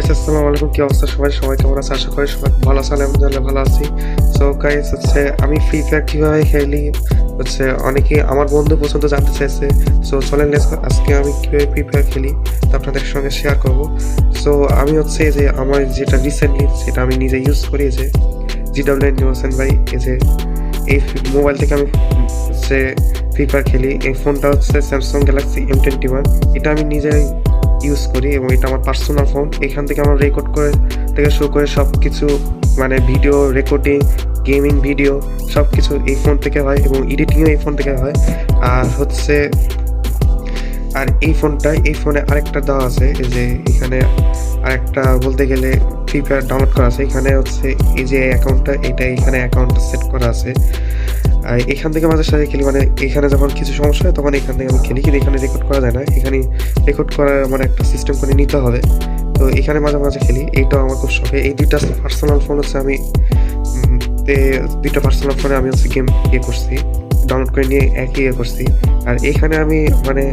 আসসালামু আলাইকুম, কি অবস্থা সবাই? সবাই কেমন আছে? আশা করি সবাই ভালো আছে আলহামদুলিল্লাহ ভালো আছি। সো গাইস হচ্ছে আমি ফ্রি ফায়ার কীভাবে খেলি? হচ্ছে আমার বন্ধু পছন্দ জানতে চাইছে। সো চলেন আজকে আমি কীভাবে ফ্রি ফায়ার খেলি, তা আপনাদের সঙ্গে শেয়ার করব। সো আমি হচ্ছে যে আমার যেটা রিসেন্টলি সেটা আমি নিজে ইউজ করি যে জি এন ভাই এই যে এই মোবাইল থেকে আমি হচ্ছে ফ্রি ফায়ার খেলি। এই ফোনটা হচ্ছে Samsung Galaxy M twenty one এটা আমি নিজেই ইউজ করি এবং এটা আমার পার্সোনাল ফোন এখান থেকে আমরা রেকর্ড করে থেকে শুরু করে সব কিছু মানে ভিডিও রেকর্ডিং গেমিং ভিডিও সব কিছু এই ফোন থেকে হয় এবং এডিটিংও এই ফোন থেকে হয়। আর হচ্ছে, আর এই ফোনটা এই ফোনে আরেকটা দেওয়া আছে যে এখানে আরেকটা বলতে গেলে ফ্রি ফায়ার ডাউনলোড করা আছে। এখানে হচ্ছে এই যে অ্যাকাউন্টটা এটা এখানে অ্যাকাউন্টটা সেট করা আছে। এখান থেকে মাঝে সাথে খেলি মানে এখানে যখন কিছু সমস্যা হয় তখন এখান থেকে আমি খেলি, কিন্তু এখানে রেকর্ড করা যায় না। এখানে রেকর্ড করার মানে একটা সিস্টেম করে নিতে হবে। তো এখানে মাঝে মাঝে খেলি, এইটাও আমার খুব শখে। এই দুইটা পার্সোনাল ফোন হচ্ছে আমি দুইটা পার্সোনাল ফোনে আমি হচ্ছে গেম ইয়ে করছি ডাউনলোড করে নিয়ে একই ইয়ে করছি। আর এখানে আমি মানে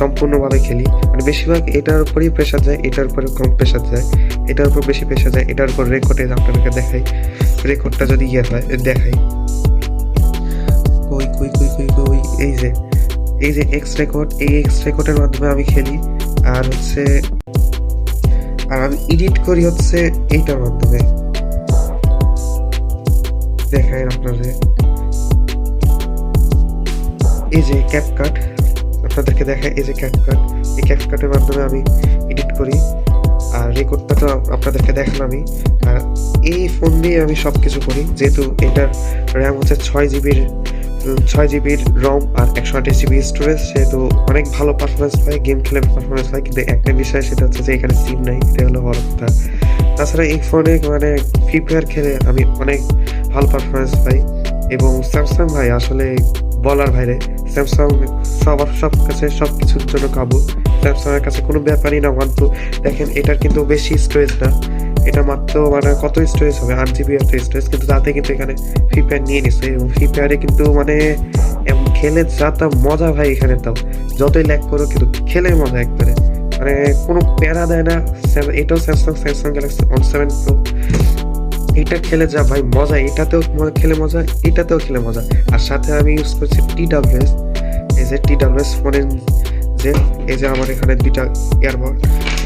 সম্পূর্ণভাবে খেলি। মানে বেশিরভাগ এটার উপরেই প্রেশার যায়, এটার উপরে কম প্রেশার যায়। এটার উপর বেশি প্রেশার যায়, এটার উপর রেকর্ডে আপনাদেরকে দেখাই। রেকর্ডটা যদি ইয়ে হয় দেখাই। কই কই কই কই কই, এই যে এই যে এক্স রেকর্ড এই এক্স রেকর্ডের মাধ্যমে আমি খেলি। আর হচ্ছে, আর আমি এডিট করি হচ্ছে এইটার মাধ্যমে। দেখাই আপনাদের। এই যে ক্যাপকাট আপনাদেরকে দেখায় এই যে ক্যাপকাট এই ক্যাপকাটের মাধ্যমে আমি এডিট করি। আর রেকর্ডটা তো আপনাদেরকে দেখালামই আর এই ফোন দিয়ে আমি সব কিছু করি। যেহেতু এটার র্যাম হচ্ছে ছয় জিবির ছয় জিবির রম আর একশো আঠাশ জিবি স্টোরেজ সেহেতু অনেক ভালো পারফরমেন্স পায় গেম খেলে পারফরমেন্স পায়, কিন্তু একটা বিষয় সেটা হচ্ছে যে এখানে সিম নাই, এটা হলো বড় কথা। তাছাড়া এই ফোনে মানে ফ্রি ফায়ার খেলে আমি অনেক ভালো পারফরমেন্স পাই। এবং স্যামসাং ভাই, আসলে বলার বাইরে স্যামসাং সবার সব কাছে সব কিছুর জন্য কাবু। স্যামসাং এর কাছে কোনো ব্যাপারই না, ওয়ান টু, দেখেন এটার কিন্তু বেশি স্টোরেজ না। এটা মাত্র মানে কত স্টোরেজ হবে? আট জিবি একটা স্টোরেজ কিন্তু তাতে কিন্তু এখানে ফ্রি ফায়ার নিয়ে নিচ্ছে এবং ফ্রি ফায়ারে কিন্তু মানে খেলে যা তা মজা ভাই এখানে তাও। যতই ল্যাক করো কিন্তু খেলে মজা একবারে। মানে কোনো প্যারা দেয় না। এটাও Samsung Samsung Galaxy one seven pro এটা খেলে যা ভাই মজা। এটাতেও খেলে মজা, এটাতেও খেলে মজা। আর সাথে আমি ইউজ করছি টি ডাব্লিউএস এই যে টি ডাব্লিউএস ফোনের যে, এই যে আমার এখানে দুইটা ইয়ারবড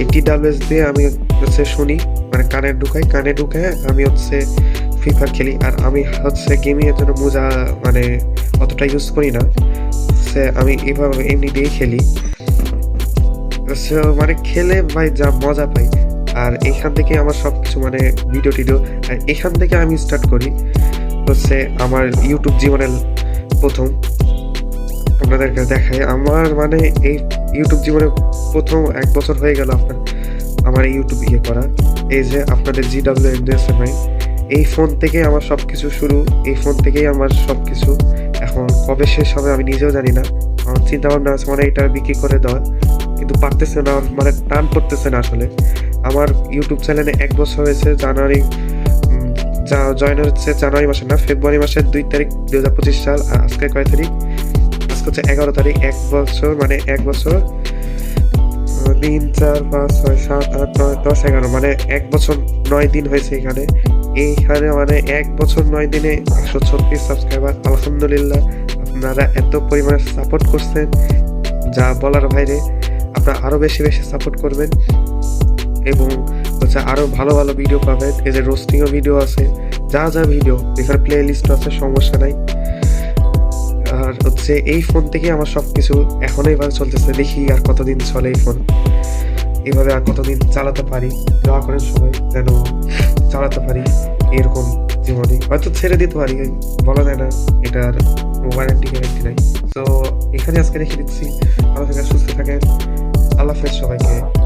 এই টি ডাব্লিউএস দিয়ে আমি হচ্ছে শুনি মানে কানে ঢুকাই, কানে ঢুকায় আমি হচ্ছে ফ্রি ফায়ার খেলি। আর আমি হচ্ছে গেমিং এর জন্য মোজা মানে অতটা ইউজ করি না। সে আমি এভাবে এমনি দিয়ে খেলি। মানে খেলে ভাই যা মজা পাই। আর এখান থেকে আমার সব কিছু মানে ভিডিও টিডিও, আর এখান থেকে আমি স্টার্ট করি। হচ্ছে আমার ইউটিউব জীবনের প্রথম। আপনাদেরকে দেখাই, আমার মানে এই ইউটিউব জীবনে প্রথম এক বছর হয়ে গেল আপনার। আমার ইউটিউব ইয়ে করা। এই যে আপনাদের জি ডাব্লিউ এনডিএসএম এই ফোন থেকে আমার সব কিছু শুরু, এই ফোন থেকেই আমার সব কিছু এখন কবে শেষ হবে আমি নিজেও জানি না আমার চিন্তা ভাবনা আছে মানে এটা বিক্রি করে দেওয়ার কিন্তু পারতেছে না মানে টান পড়তেছে না আসলে। আমার ইউটিউব চ্যানেলে এক বছর হয়েছে, জানুয়ারি যা জয়েন হচ্ছে জানুয়ারি মাসে না, ফেব্রুয়ারি মাসের দুই তারিখ দু হাজার পঁচিশ সাল আজকে কয় তারিখ? আজকে হচ্ছে এগারো তারিখ, এক বছর মানে এক বছর তিন, চার, পাঁচ, ছয়, সাত, আট, নয়, দশ, এগারো মানে এক বছর নয় দিন হয়েছে এখানে। এইখানে মানে এক বছর নয় দিনে একশো ছত্রিশ সাবস্ক্রাইবার আলহামদুলিল্লাহ, আপনারা এত পরিমাণে সাপোর্ট করছেন, যা বলার বাইরে আপনারা আরও বেশি বেশি সাপোর্ট করবেন এবং হচ্ছে আরও ভালো ভালো ভিডিও পাবেন। এই যে রোস্টিংও ভিডিও আছে, যা যা ভিডিও এখানে প্লে লিস্ট আছে, সমস্যা নাই। আর হচ্ছে এই ফোন থেকে আমার সব কিছু এখন এইভাবে চলতেছে। দেখি আর কতদিন চলে এই ফোন এইভাবে আর কতদিন চালাতে পারি? দোয়া করেন সবাই যেন চালাতে পারি এরকম জীবনে। হয়তো ছেড়ে দিতে পারি, বলা যায় না। এটার ওয়ারেন্টি গ্যারেন্টি নাই। তো এখানে আজকে রেখে দিচ্ছি। ভালো থাকেন, সুস্থ থাকেন। আল্লাহ হাফেজ সবাইকে।